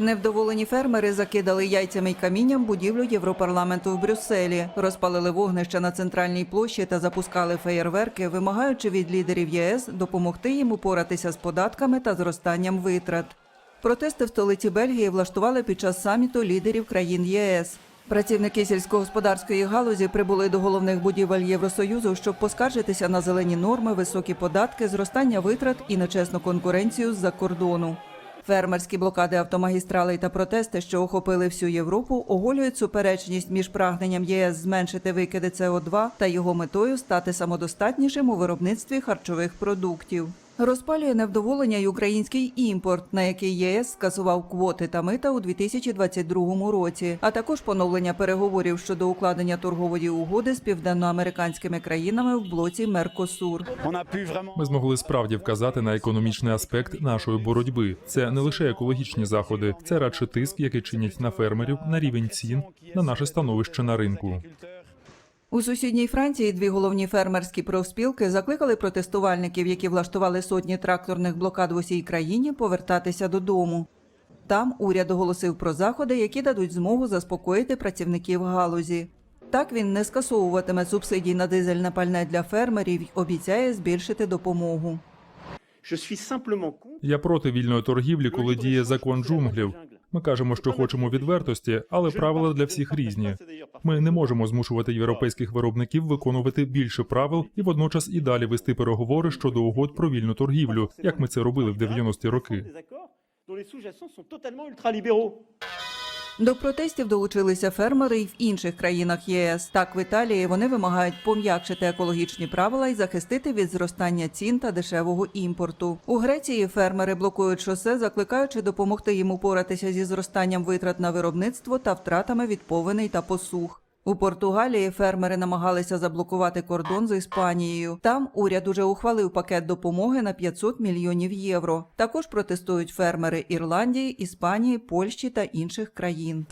Невдоволені фермери закидали яйцями й камінням будівлю Європарламенту в Брюсселі, розпалили вогнища на центральній площі та запускали феєрверки, вимагаючи від лідерів єС допомогти їм упоратися з податками та зростанням витрат. Протести в столиці Бельгії влаштували під час саміту лідерів країн ЄС. Працівники сільськогосподарської галузі прибули до головних будівель Євросоюзу, щоб поскаржитися на зелені норми, високі податки, зростання витрат і нечесну конкуренцію з-за кордону. Фермерські блокади автомагістралей та протести, що охопили всю Європу, оголюють суперечність між прагненням ЄС зменшити викиди СО2 та його метою стати самодостатнішим у виробництві харчових продуктів. Розпалює невдоволення й український імпорт, на який ЄС скасував квоти та мита у 2022 році, а також поновлення переговорів щодо укладення торгової угоди з південноамериканськими країнами в блоці Меркосур. Ми змогли справді вказати на економічний аспект нашої боротьби. Це не лише екологічні заходи, це радше тиск, який чинять на фермерів, на рівень цін, на наше становище на ринку. У сусідній Франції дві головні фермерські профспілки закликали протестувальників, які влаштували сотні тракторних блокад в усій країні, повертатися додому. Там уряд оголосив про заходи, які дадуть змогу заспокоїти працівників галузі. Так він не скасовуватиме субсидій на дизельне пальне для фермерів й обіцяє збільшити допомогу. Я проти вільної торгівлі, коли діє закон джунглів. Ми кажемо, що хочемо відвертості, але правила для всіх різні. Ми не можемо змушувати європейських виробників виконувати більше правил і водночас і далі вести переговори щодо угод про вільну торгівлю, як ми це робили в 90-ті роки. До протестів долучилися фермери й в інших країнах ЄС. Так, в Італії вони вимагають пом'якшити екологічні правила і захистити від зростання цін та дешевого імпорту. У Греції фермери блокують шосе, закликаючи допомогти їм упоратися зі зростанням витрат на виробництво та втратами від повеней та посух. У Португалії фермери намагалися заблокувати кордон з Іспанією. Там уряд уже ухвалив пакет допомоги на 500 мільйонів євро. Також протестують фермери Ірландії, Іспанії, Польщі та інших країн.